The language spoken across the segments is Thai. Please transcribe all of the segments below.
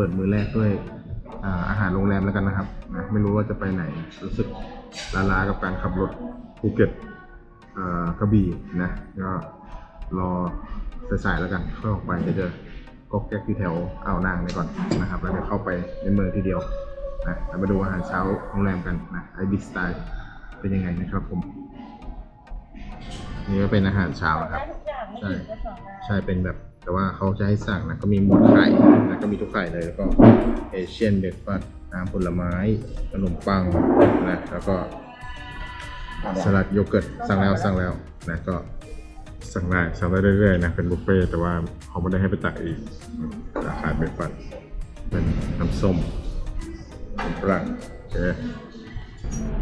ปิดมือแรกด้วยอาหารโรงแรมแล้วกันนะครับนะไม่รู้ว่าจะไปไหนรู้สึกล้าๆกับการขับรถภูเก็ตกระบี่นะก็รอสายๆแล้วกันค่อยออกไปจะเจอก็แก๊กที่แถวอ่าวนางนี่ก่อนนะครับ แล้วเดี๋ยวเข้าไปในเมืองทีเดียวนะมาดูอาหารเช้าโรงแรมกันนะไอบิสไตล์เป็นยังไงนะครับผม นี่ก็เป็นอาหารเช้านะครับ ใช่ใช่เป็นแบบ แต่ว่าเขาจะให้สั่งนะก็มีหมวดไข่นะก็มีทุกไข่เลยแล้วก็เอเชียนเบรกฟาสต์น้ำผลไม้ขนมปังนะแล้วก็สลัดโยเกิร์ตสั่งแล้วสั่งแล้วนะก็สั่งได้สั่งได้เรื่อยๆนะเป็นบุฟเฟ่ต์แต่ว่าเขาไม่ได้ให้ไปตักอีกอาหารเบรกฟาสต์เป็นน้ำส้มน้ำปรังโอเค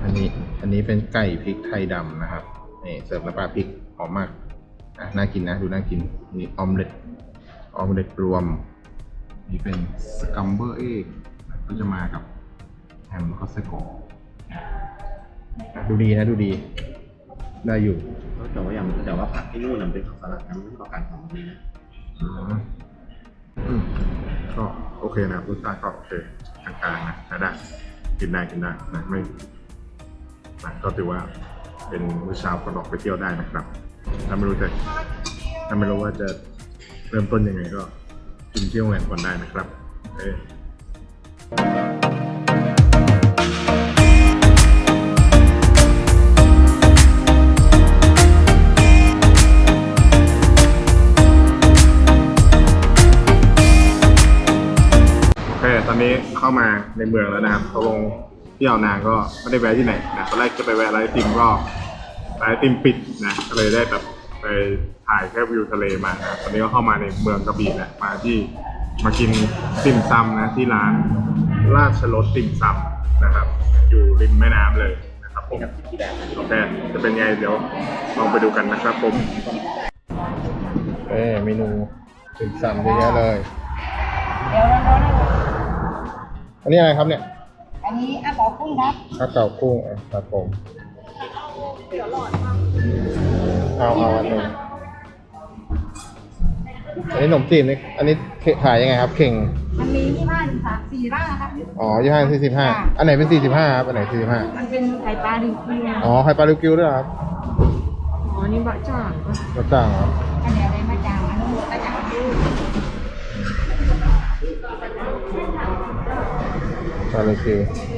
อันนี้อันนี้เป็นไก่พริกไทยดำนะครับนี่เสิร์ฟน้ำปลาพริกหอมมากอะ น่ากินนะ ดูน่ากิน นี่ออมเล็ตออมเล็ตรวม นี่เป็นสกัมเบอร์เอกก็จะมากับแฮมแล้วก็ไส้กรอกดูดีนะดูดี ได้อยู่แต่ว่าอย่างแต่ว่าผักที่นู่นนะมันเป็นผักสลัดนะมันไม่ใช่ผักกาดหอมนี่นะอืมอืมก็โอเคนะรสชาติก็โอเคกลางๆนะใช้ได้กินได้กินได้นะไม่นะก็ถือว่าเป็นมื้อเช้าก็ออกไปเที่ยวได้นะครับ ถ้าไม่รู้จะถ้าไม่รู้ว่าจะเริ่มต้นยังไงก็กินเที่ยวงานก่อนได้นะครับเออโอเคตอนนี้เข้ามาในเมืองแล้วนะครับตกลงที่เอาวนางก็ไม่ได้แวะที่ไหนนะตอนแรกจะไปแวะร้านไอติมก็ร้านไอติมปิดนะ ก็เลยได้แบบ ไปถ่ายแค่วิวทะเลมานะตอนนี้ก็เข้ามาในเมืองกระบี่แหละมาที่มากินติ่มซำนะที่ร้านราชรสติ่มซำนะครับ อยู่ริมแม่น้ำเลยนะครับผมกับที่แดงโอเคจะเป็นไงเดี๋ยวลองไปดูกันนะครับผมเอ้เมนูติ่มซำเยอะแยะเลยเดี๋ยวร้อนๆนะอันนี้อะไรครับเนี่ย อันนี้อาเป๋ากุ้งครับข้าวเก่ากุ้งอะครับผมเอาเอาอันหนึ่งอันนี้ขนมจีนนี่อันนี้ขายยังไงครับเข่ง มันมีที่บ้านสามสี่ร่างนะครับ อ๋อยี่ห้าสี่สิบห้าอันไหนเป็นสี่สิบห้าครับ อันไหนสี่สิบห้ามันเป็นไข่ปลาดิบเกลืออ๋อ ไข่ปลาลิวกิวด้วยเหรอครับ อ๋อ นี่บะจ่างรสจ่างเหรออันนี้อะไรมาจางอันนู้นมาจางดูปลาลิวกิวปลา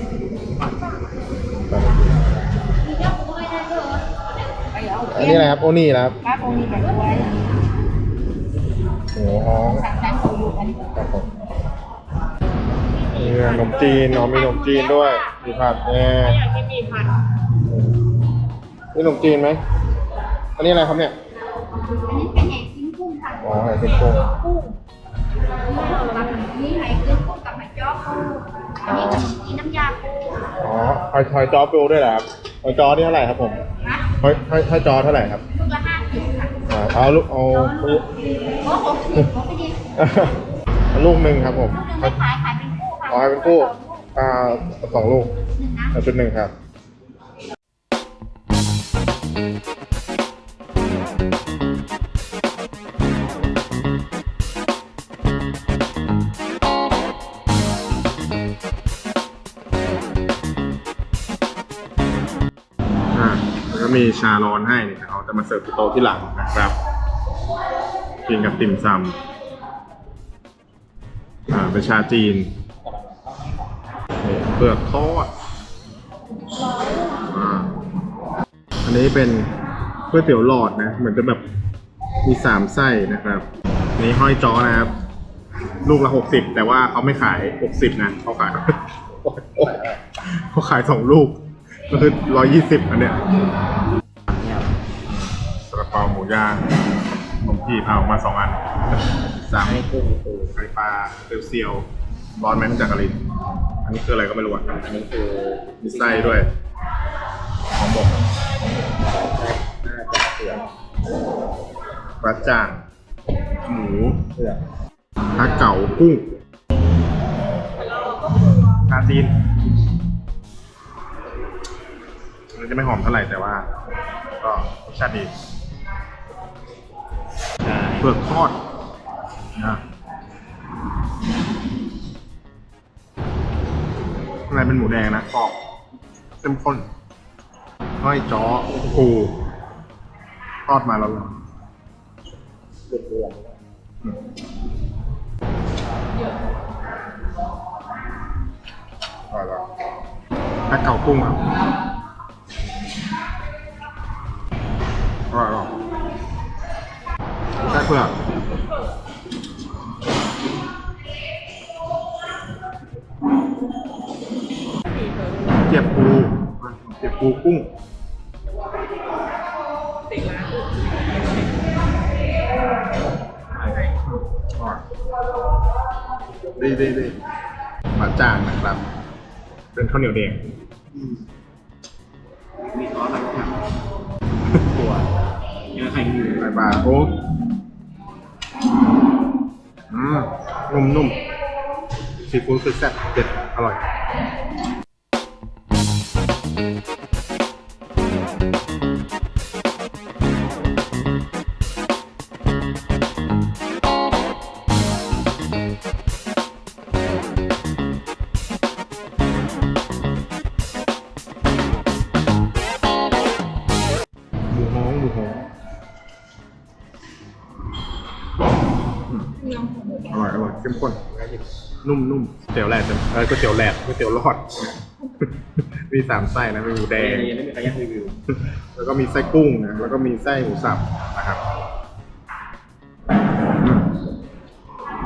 อาอันนี้อะไรครับ โอนี่นะครับครับโอมีแบบไว้หมูฮ้องสั่งสั่งโออยู่กันครับผมมีขนมจีนเนาะมีขนมจีนด้วยมีผัดแน่อยากกินมีผัดนี่ขนมจีนไหมอันนี้อะไรครับเนี่ยอันนี้เป็นแหนมชิ้นกุ้งค่ะอ๋อไข่เป็นกุ้งกุ้งนี่ไหกุ้งกุ้งกับไหจ๊อกกุ้งอันนี้ขนมจีนน้ำยาปูอ๋อหอยหอยจอปูด้วยเหรอครับหอยจอนี่เท่าไหร่ครับผม นะหอยหอยหอยจอเท่าไหร่ครับลูกละห้าสิบค่ะอ่าเอาลูกเอาลูกโอ้โหสิบผมไปดีเอาลูกหนึ่งครับผมลูกหนึงไม่ขายขายเป็นคู่ค่ะอ๋อให้เป็นคู่อ่าสองลูกหนึ่งนะ เอาชุดหนึ่งครับอ่า มีชาร้อนให้นี่เขาจะมาเสิร์ฟที่โต๊ะที่หลังนะครับ กินกับติ่มซำอ่าเป็นชาจีนนี่เปลือกทอดอ่าอันนี้เป็นก๋วยเตี๋ยวหลอดนะเหมือนจะแบบมีสามไส้นะครับนี่ห้อยจ้อนะครับ ลูกละหกสิบแต่ว่าเขาไม่ขายหกสิบนะเขาขายเขาขายสองลูก ก็คือร้อยยี่สิบอันเนี้ยเนี่ยกระเป๋าหมูย่างขนมจีบเอามาสองอันสามให้กุ้งปูไข่ปลาเซียวเซียวร้อนไหมมันจากกะลินอันนี้คืออะไรก็ไม่รู้อะอันนี้คือมีไส้ด้วยหอมบกน่าจะเปลือกปลาจ่างหมูเปลือกปลาเก๋ากุ้งชาจีน จะไม่หอมเท่าไหร่แต่ว่า ก็รสชาติดีใช่เปลือกทอดนะข้างในเป็นหมูแดงนะกรอบเข้มข้นห้อยจ้อปูทอดมาแล้วร้อนเดือดเดือดอืมอร่อยแล้วแพ็คเก่ากุ้งครับ อร่อยอร่อยแพ็คเปลือกเจ็บปูเจ็บปูกุ้งดีดีดีบะจ่างนะครับ เป็นข้าวเหนียวแดงมีซอสอะไรครับตัว เนื้อไข่งูใส่บาโอ้อืมนุ่มนุ่มซีฟู้ดคือแซ่บเด็ดอร่อย เข้มข้นนุ่มนุ่มก๋วยเตี๋ยวแหลดเออก๋วยเตี๋ยวแหลดก๋วยเตี๋ยวรอด มีสามไส้นะมีหมูแดงยังไม่มีใครอยากรีวิว แล้วก็มีไส้กุ้งนะแล้วก็มีไส้หมูสับนะครับอืม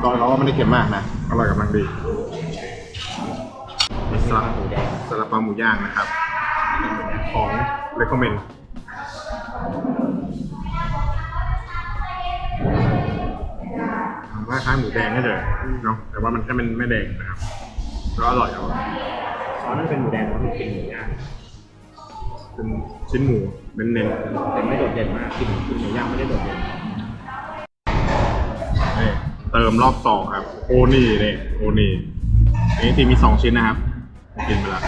ซอยเราก็ไม่ได้เค็มมากนะอร่อยกำลังดีมีสลัดหมูแดงสลัดปลาหมูย่างนะครับ ของเคคอมเมนว่าคล้ายหมูแดงก็เลยเนาะแต่ว่ามันแค่เป็นไม่แดงนะครับแล้วอร่อยอร่อยซอสนั่นเป็นหมูแดงเพราะมันเป็นหมูย่างเป็นชิ้นหมูเน้นแต่ไม่โดดเด่นมากกลิ่นกลิ่นหมูย่างไม่ได้โดดเด่นนี่เติมรอบสองครับ โอนี่เนี่ยโอนี่นี่ที่มีสองชิ้นนะครับ กินไปละ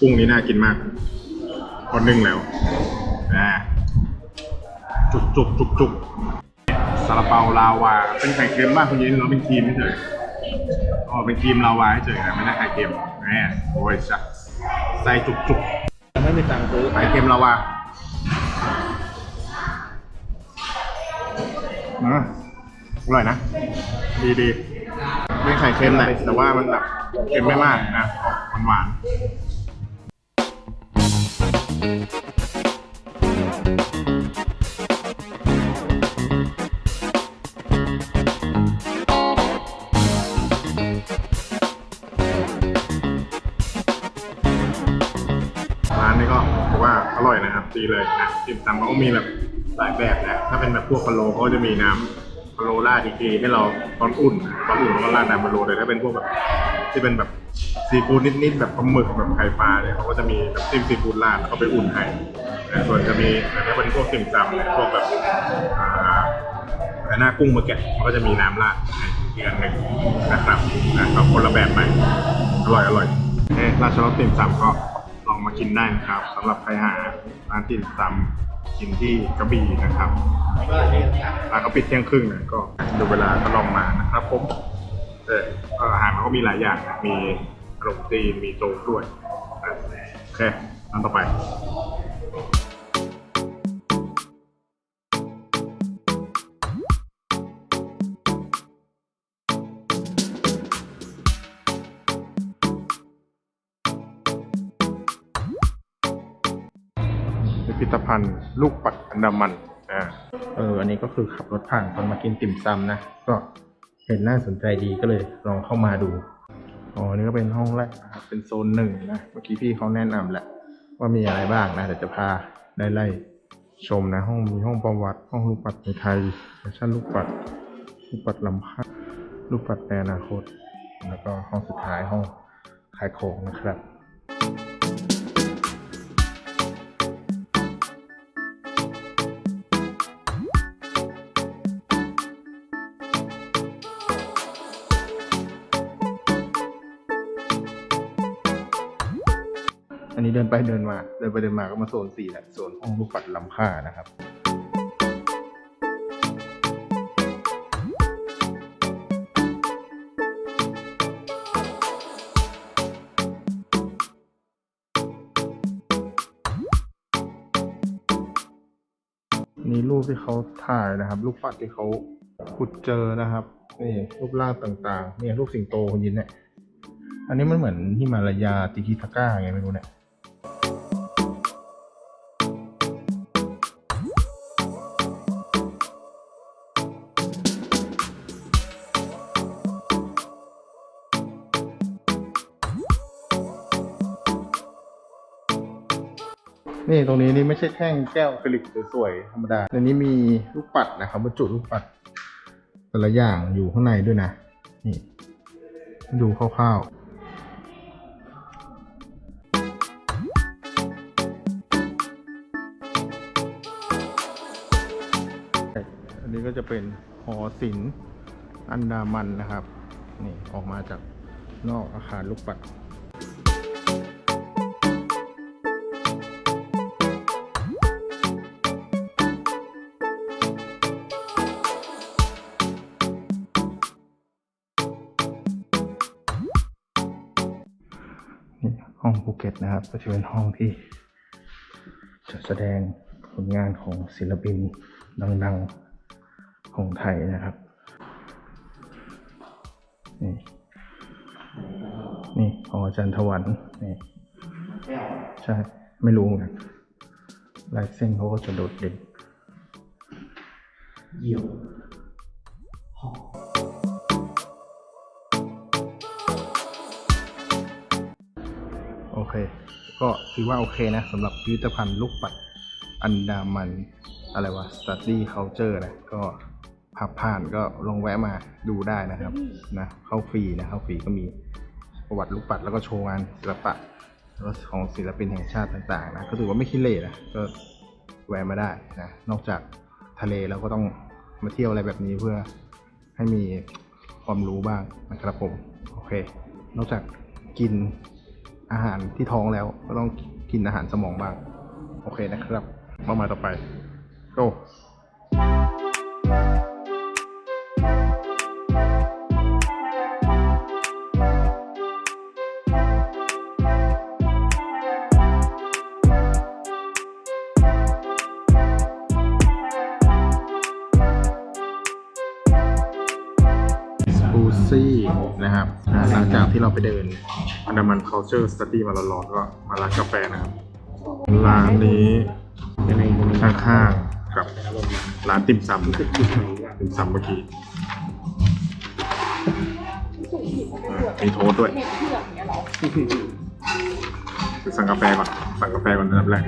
กุ้งนี้น่ากินมากพอนึ่งแล้วนะจุกจุกจุกจุก ซาลาเปาลาวา เป็นไข่เค็มบ้างคุณยินเราเป็นครีมไม่เฉยอ๋อเป็นครีมลาวาเฉยนะไม่ได้ไข่เค็มแหมโอ้ยจ้ะใส่จุกจุกยังไม่มีตังค์ซื้อไข่เค็มลาวาอืมอร่อยนะ ดีดีเป็นไข่เค็มแหละแต่ว่ามันแบบเค็มไม่มากนะออกหวานๆ นะครับดีเลยนะติ่มซำเขาก็มีแบบหลายแบบนะถ้าเป็นแบบพวกพะโล้เขาจะมีน้ำพะโล้ราดอีกทีให้เราตอนอุ่นตอนอุ่นเราก็ราดน้ำพะโล้เลยถ้าเป็นพวกแบบที่เป็นแบบซีฟู้ดนิดๆแบบปลาหมึกแบบไข่ปลาเนี่ยเขาก็จะมีน้ำจิ้มซีฟู้ดราดแล้วก็ไปอุ่นให้นะส่วนจะมีแต่ถ้าเป็นพวกติ่มซำเนี่ยพวกแบบอ่าแต่หน้ากุ้งมาแกะมันก็จะมีน้ำราดอีกอันหนึ่งนะครับนะครับคนละแบบไปอร่อยอร่อยเอ้ราชรสติ่มซำก็ มากินได้นะครับสำหรับใครหาร้านติ่มซำกินที่กระบี่นะครับก็นี่ครับร้านเขาปิดเที่ยงครึ่งนะก็ดูเวลาก็ลองมานะครับผมแต่อาหารเขาก็มีหลายอย่างนะมีขนมจีนมีโจ๊กด้วยโอเคร้านต่อไป พิพิธภัณฑ์ลูกปัดอันดามันอ่าเอออันนี้ก็คือขับรถผ่านตอนมากินติ่มซำนะ ก็เห็นน่าสนใจดีก็เลยลองเข้ามาดูอ๋อนี่ก็เป็นห้องแรกนะครับเป็นโซนหนึ่งนะเมื่อกี้พี่เขาแนะนำแหละ ว่ามีอะไรบ้างนะเดี๋ยวจะพาได้ไล่ชมนะห้องมีห้องประวัติห้องลูกปัดในไทยแฟชั่นลูกปัดลูกปัดลำพัดลูกปัดในอนาคต แล้วก็ห้องสุดท้ายห้องขายของนะครับี้เดินไปเดินมา เดินไปเดินมาก็มาโซนสี่แหละโซนห้องลูกปัดลำค่านะครับนี่รูปที่เขาถ่ายนะครับลูกปัดที่เขาขุดเจอนะครับนี่รูปร่างต่างๆเนี่ยรูปสิงโตคนยินเนี่ย อันนี้มันเหมือนที่มาลายาติกิทาก้าไงไม่รู้เนี่ย นี่ตรงนี้นี่ไม่ใช่แท่งแก้วอะคริลิกสวยๆธรรมดาในนี้มีลูกปัดนะครับบรรจุลูกปัด แต่ละอย่างอยู่ข้างในด้วยนะ นี่ ดูคร่าวๆอันนี้ก็จะเป็นหอศิลป์อันดามันนะครับ นี่ออกมาจากนอกอาคารลูกปัด นี่ห้องภูเก็ตนะครับ ก็จะเป็นห้องที่จะแสดงผลงานของศิลปินดังๆของไทยนะครับ นี่นี่ของอาจารย์ถวันนี่ใช่ ไม่รู้เหมือนกันลายเส้นเขาก็จะโดดเด่นเยี่ยว เค ก็ถือว่าโอเคนะสำหรับพิพิธภัณฑ์ลูกปัดอันดามัน อะไรวะ study culture นะ ก็พับผ่านก็ลองแวะมาดูได้นะครับนะเข้าฟรีนะเข้าฟรีก็มีประวัติลูกปัดแล้วก็โชว์งานศิลปะแล้วของศิลปินแห่งชาติต่างๆนะก็ถือว่าไม่ขี้เหร่นะก็แวะมาได้นะนอกจากทะเลเราก็ต้องมาเที่ยวอะไรแบบนี้เพื่อให้มีความรู้บ้างนะครับผม โอเค นอกจากกิน อาหารที่ท้องแล้ว ก็ต้องกินอาหารสมองบ้าง โอเคนะครับมามาต่อไป go บูซี่นะครับอ่าหลังจากที่เราไปเดินอันดามัน culture study มาร้อนๆก็มาร้านกาแฟนะครับร้านนี้ข้างๆกับร้านติ่มซำนะติ่มซำเมื่อกี้อ่ามีโทสต์ด้วย สั่งกาแฟก่อน สั่งกาแฟก่อนอันดับแรก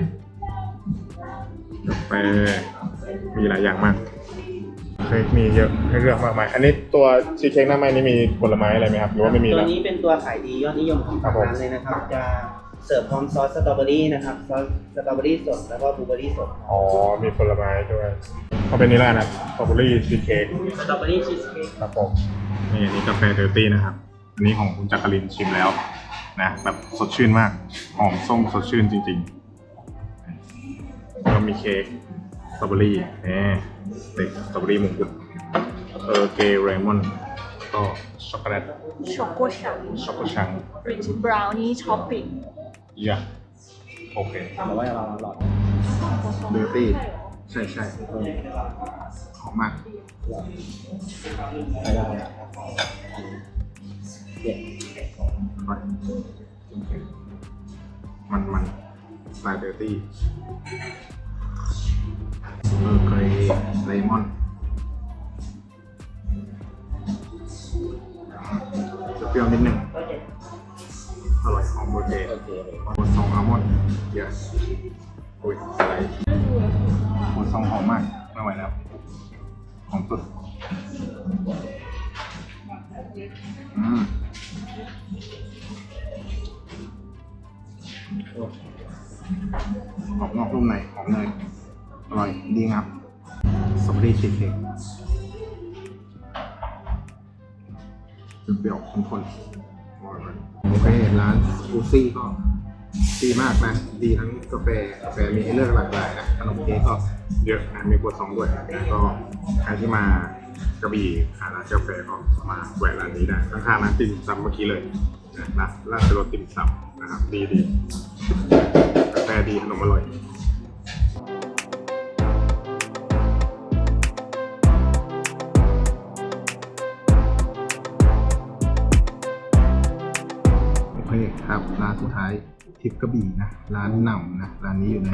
กาแฟมีหลายอย่างมาก ค้กมีเยอะให้เลือกมากมาย อันนี้ตัวชีสเค้กหน้าไม้นี่มีผลไม้อะไรไหมครับหรือว่าไม่มีตัวแล้ว นี้เป็นตัวขายดียอดนิยมของครับทางผมร้านเลยนะครับ จะเสิร์ฟพร้อมซอสสตรอเบอรี่นะครับ ซอสสตรอเบอรี่สดแล้วก็บลูเบอรี่สดอ๋อ มีผลไม้ด้วยเขาเป็นนี่แหละนะสตรอเบอรี่ชีสเค้กสตรอเบอรี่ชีสเค้กครับผมนี่อันนี้กาแฟเดอร์ตี้นะครับ อันนี้ของคุณจักรินชิมแล้วนะแบบสดชื่นมาก หอมส้มสดชื่นจริงๆแล้วก็มีเค้กส ตรอเบอรี่แหมเด็กสตรอเบอรี่มงกุฎเออเกย์เรมอนก็ช็อกโกแลตช็อกโกชังช็อกโกชังริชบราวนี่ช็อปปิ้งยะโอเคแต่ว่าเราหลอดเดอร์ตี้ใช่ใช่หอมมากไม่ได้เด็ดไปมันมันสไตล์เดอร์ตี้ เออเกรย์เลมอนจะเปรี้ยวนิดหนึ่งอร่อยหอมโบเจโอเคเลยโบซองอัลมอนด์ yes อุ้ยอะไรโบซองหอมมากไม่ไหวแล้วหอมสุดอืมหอมนอกนุ่มในหอมเนย อร่อยดีครับสตรอเบอรี่ชีสเค้กเปรี้ยวๆข้นๆอร่อยๆโอเคร้านอูซี่ก็ดีมากนะ ดีทั้งกาแฟกาแฟมีให้เลือกหลากหลายนะขนมเค้กก็เยอะนะมีกวดซองด้วยแล้วก็ใครที่มากระบี่หาร้านกาแฟก็มาแวะร้านนี้ได้ข้างๆร้านติ่มซำเมื่อกี้เลยนะร้านราชรสติ่มซำนะครับ ดีดีๆกาแฟดีขนมอร่อย รับร้านสุดท้ายทิปกระบี่นะ ร้านหน่ำนะ ร้านนี้อยู่ใน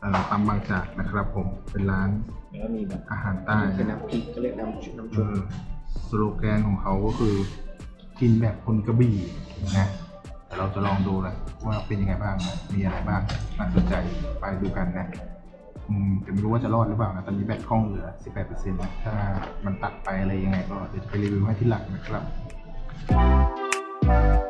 เอ่อปั๊มบางจากนะครับผม เป็นร้านแล้วก็มีแบบอาหารใต้เป็นนะน้ำพริกก็เรียกน้ำชุบน้ำเอชุบอสโลแกนของเขาก็คือ กินแบบคนกระบี่นะแต่เราจะลองดูเลยว่าเป็นยังไงบ้างนะมีอะไรบ้างน่าสนใจไปดูกันนะอืมแต่ไม่รู้ว่าจะรอดหรือเปล่านะตอนนี้แบตกล้องเหลือ 18%นะถ้ามันตัดไปอะไรยังไงก็เดี๋ยวจะไปรีวิวให้ที่หลังนะครับเร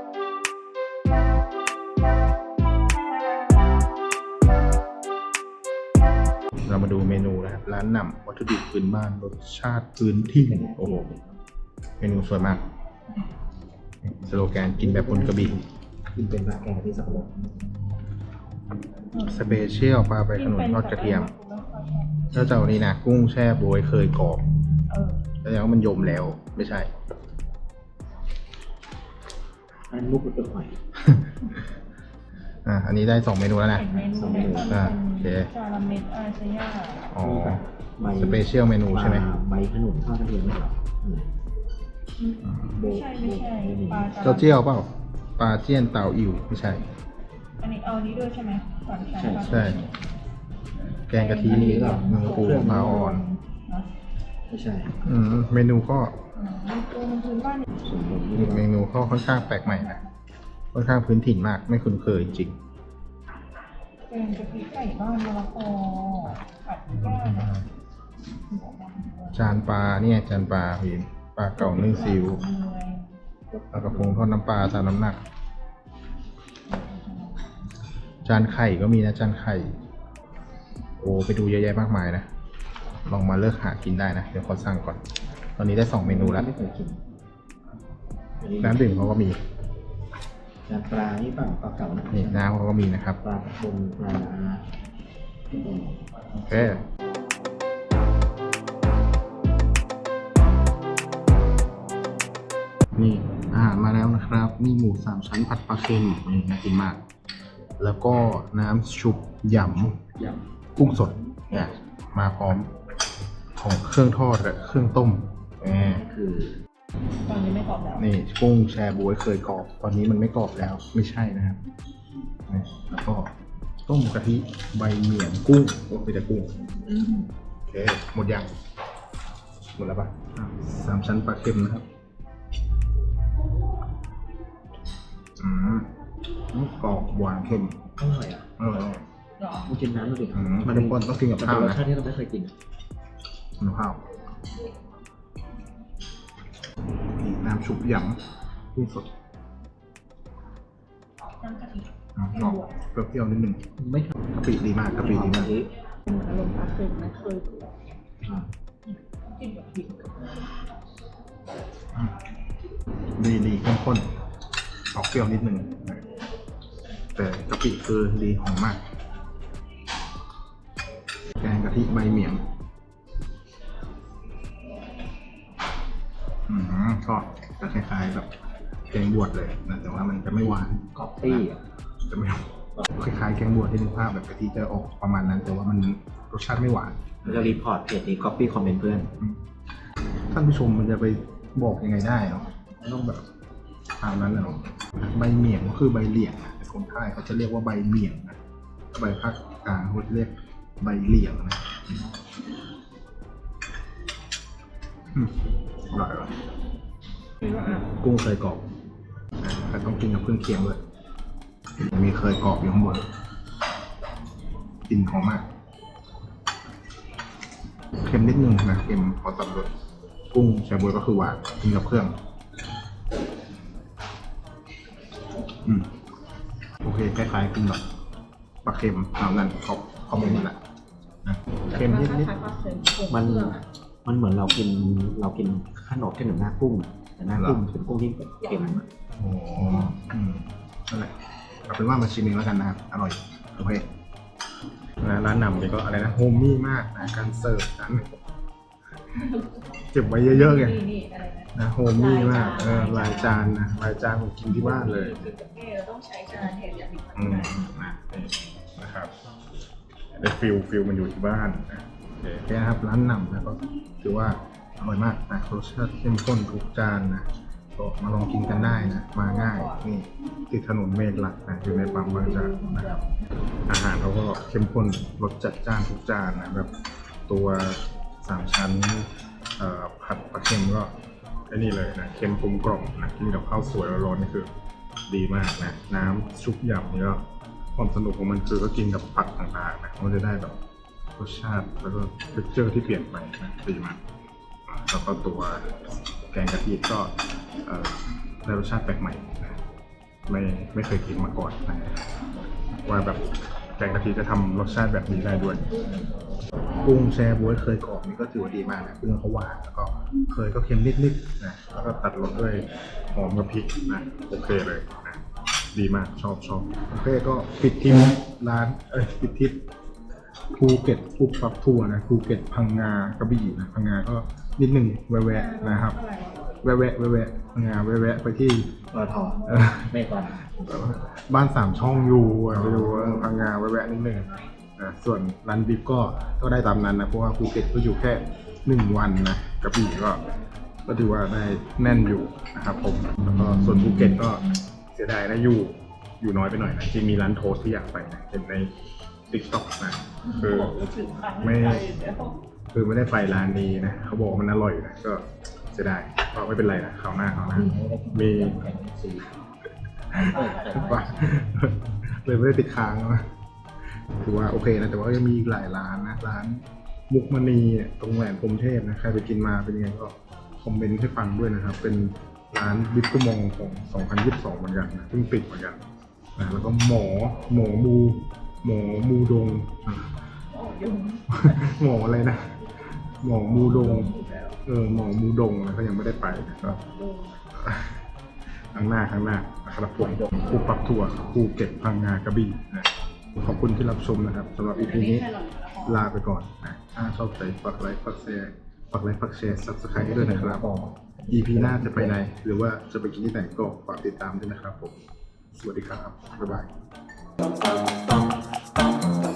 ดูเมนูนะครับ ร้านหนำวัตถุดิบพื้นบ้านรสชาติพื้นที่โอ้โหเมนูสวยมาก สโลแกนกินแบบคนกระบี่กินเป็นปลาแกงที่สับปะรดสเปเชียลปลาไปขนุนทอดกระเทียมแล้วเจ้านี้นะกุ้งแช่บวยเคยกรอบเออแล้วมันยมแล้วไม่ใช่อันมุกเป็นหอย อะอันนี้ได้สองเมนูแล้วนะ เห็นเมนูในตอนอ่าโอเคจาราเมดอาซย่าอ๋อมีแบบใบสเปเชียลเมนูใช่ไหมปลาใบขนุนทอดกระเทียมไม่หรออันไหนโบไม่ใช่ไม่ใช่ปลาเจ้าเจี้ยวเปล่าปลาเจี้ยนเต่าอิ๋วไม่ใช่ อันนี้เอาอันนี้ด้วยใช่ไหมก่อนใช่ปะใช่แกงกะทิเมืองปูมะพร้าวอ่อนเนอะไม่ใช่อืม เมนูก็อืมมันตัวมันพื้นบ้านนี่ส่วนผมเมนูก็ค่อนข้างแปลกใหม่นะ ค่อนข้างพื้นถิ่นมากไม่คุ้นเคยจริงแกงกะทิไก่บ้านมะละกอผัดย่างนะจานปลาเนี่ยจานปลาพี่ปลาเก่านึ่งซีอิ๊วปลากระพงทอดน้ำปลาตามน้ำหนัก จานไข่ก็มีนะจานไข่ โอ้ไปดูเยอะแยะมากมายนะลองมาเลือกหากินได้นะ เดี๋ยวขอสั่งก่อน ตอนนี้ได้สองเมนูแล้วไม่เคยกินอัน้ำดื่มเขาก็มี น้ำปลานี่เปล่าปลาเก่านะนี่น้ำเขาก็มีนะครับปลากระพงปลาโอเคนี่อาหารมาแล้วนะครับ มีหมูสามชั้นผัดปลาเค็มนี่น่ากินมาก แล้วก็น้ำชุบหยยำกุ้งสดเนี่ยมาพร้อมของเครื่องทอดและเครื่องต้มแหมำคือ ตอนนี้ไม่ตอบแล้ว นี่กุ้งแชร์บวยเคยกรอบ ตอนนี้มันไม่กรอบแล้วไม่ใช่นะครับนี่แล้วก็ต้มกะทิใบเหมี่ยงกุ้งโอ้เป็นแต่กุ้งอืมโอเคหมดยังหมดแล้วปะอะสามชั้นปลาเค็มนะครับอืมกรอบหวานเค็มอร่อยอะอร่อย เหรอมึงกินน้ำดูดิอืมทุกคนต้องกินกับข้าวมันเป็นรสนะชาติที่เราไม่เคยกินอะกินกับข้าว นี่น้ำชุบยำกุ้งสดน้ำกะทิอะชอบเปรี้ยวๆนิดนึงไม่ทกะปิดีมากกะปิดีมากำอารมณ์ปลาเค็มนะเคยอ่ากินกับพริกอืมดีดีเข้มข้นออกเปรี้ยวนิดนึงแต่กะปิคือดีหอมมาก แกงกะทิใบเหมียง คล้ายๆแบบแกงบวชเลยนะแต่ว่ามันจะไม่หวานกรอบตี้อะจะไม่คล้ายๆแกงบวชที่นึกภาพแบบกะทิจะออกประมาณนั้น แต่ว่ามันรสชาติไม่หวานแล้วก็รีพอร์ตเพจนี้ก๊อปปี้คอมเมนต์เพื่อน ท่านผู้ชมมันจะไปบอกยังไงได้เนาะต้องแบบตามนั้นนะเนาะใบเหมี่ยงก็คือใบเหลี่ยงนะแต่คนใต้เขาจะเรียกว่าใบเหมี่ยงนะถ้าใบภาคกลางเขาจะเรียกใบเหลี่ยงนะอืมอร่อยว่ะ กุ้งเคยกรอบแต่ต้องกินกับเครื่องเคียงด้วยมีเคยกรอบอยู่ข้างบนกลิ่นหอมมากเค็มนิดนึงนะเค็มพอตัดรสกุ้งแชบวยก็คือหวานกินกับเครื่องอืมโอเคคล้ายๆกินแบบปลาเค็มเอานั่นเขาเขาไม่มาละเค็มนิดๆมันมันเหมือนเรากินเรากินขนมแค่หนึ่งหน้ากุ้งอะ แต่หน้ากุ้งเป็นกุ้งที่เค็มอะๆโอ้อืมนั่นแหละเอาเป็นว่ามาชิมเองแล้วกันนะครับ อร่อย โอเคนะร้านนำเนี่ยก็อะไรนะ โฮมมี่มากนะการเสิร์ฟนั้นเก็บไว้เยอะๆไงนี่นี่อะไรนะนะโฮมมี่มากเออลายจานนะลายจานผมกินที่บ้านเลยนี่เราต้องใช้จานแทนอย่างนี้อืมนะนี่นะครับได้ฟิลฟิลมันอยู่ที่บ้านนะโอเคแค่นะครับร้านนำนะก็ถือว่า อร่อยมากนะรสชาติเข้มข้นทุกจานนะก็มาลองกินกันได้นะ มาง่ายนี่ติดถนนเมฆหลักนะอยู่ในปั๊มบางจากนะครับ อาหารเขาก็เข้มข้นรสจัดจ้านทุกจานนะแบบตัวสามชั้นผัดปลาเค็มก็ไอ้นี่เลยนะเค็มกลมกล่อมนะกินกับข้าวสวยร้อนๆนี่คือดีมากนะน้ำชุบยำนี่ก็ความสนุกของมันคือก็กินกับผักต่างๆนะมันจะได้แบบรสชาติแล้วก็เท็กเจอร์ที่เปลี่ยนไปนะดีมาก แล้วก็ตัวแกงกะทิก็เอ่อได้รสชาติแปลกใหม่นะไม่ไม่เคยกินมาก่อนนะว่าแบบแกงกะทิจะทำรสชาติแบบนี้ได้ด้วยกุ้งแช่บ๊วยเคยกรอบนี่ก็ถือว่าดีมากนะเครื่องเขาหวานแล้วก็เคยก็เค็มนิดๆนะแล้วก็ตัดรสด้วยหอมกับพริกนะโอเคเลยนะดีมากชอบชอบโอเคก็ปิดทิมร้านเอ้ยปิดทิปภูเก็ตปุบปับทัวร์นะภูเก็ตพังงากระบี่นะพังงาก็ นิดหนึ่งแวะๆนะครับ แวะๆแวะๆพังงาแวะๆไปที่ปตทเอ่อไม่ก่อนบ้านสามช่องอยู่อะไปดูพังงาแวะๆนิดนึงนะส่วนรันบิ๊กก็ก็ได้ตามนั้นนะเพราะว่าภูเก็ตก็อยู่แค่หนึ่งวันนะกระบี่ก็ก็ถือว่าได้แน่นอยู่นะครับผมแล้วก็ส่วนภูเก็ตก็เสียดายนะอยู่อยู่น้อยไปหน่อยนะจริงมีร้านโทสที่อยากไปนะเห็นในติ๊กต็อกนะคือไม่ คือไม่ได้ไปร้านนี้นะเขาบอกว่ามันอร่อยนะก็เสียดายก็ไม่เป็นไรนะคราวหน้าคราวหน้ามีว่าเลยไม่ได้ติดค้างนะถือว่าโอเคนะแต่ว่ายังมีอีกหลายร้านนะร้านมุกมณีเนี่ยตรงแหวนพรหมเทพนะใครไปกินมาเป็นยังไงก็คอมเมนต์ให้ฟังด้วยนะครับ เป็นร้านบิ๊กกุมองของ 2022 เหมือนกันนะเพิ่งปิดเหมือนกันนะแล้วก็หมอหมอมูหมอมูดงอะหมออะไรนะ หมอมูดง เออหมอมูดงนะก็ยังไม่ได้ไปนะก็ข้างหน้าข้างหน้านะครับผมครูปรับทัวร์ครูเก็บพังงากระบี่นะขอบคุณที่รับชมนะครับสำหรับ EP นี้ลาไปก่อนนะถ้าชอบใจฝากไลค์ฝากแชร์ฝากไลค์ฝากแชร์ subscribe ด้วยนะครับ EP หน้าจะไปไหน หรือว่าจะไปกินที่ไหนก็ฝากติดตามด้วยนะครับผม สวัสดีครับ บ๊ายบาย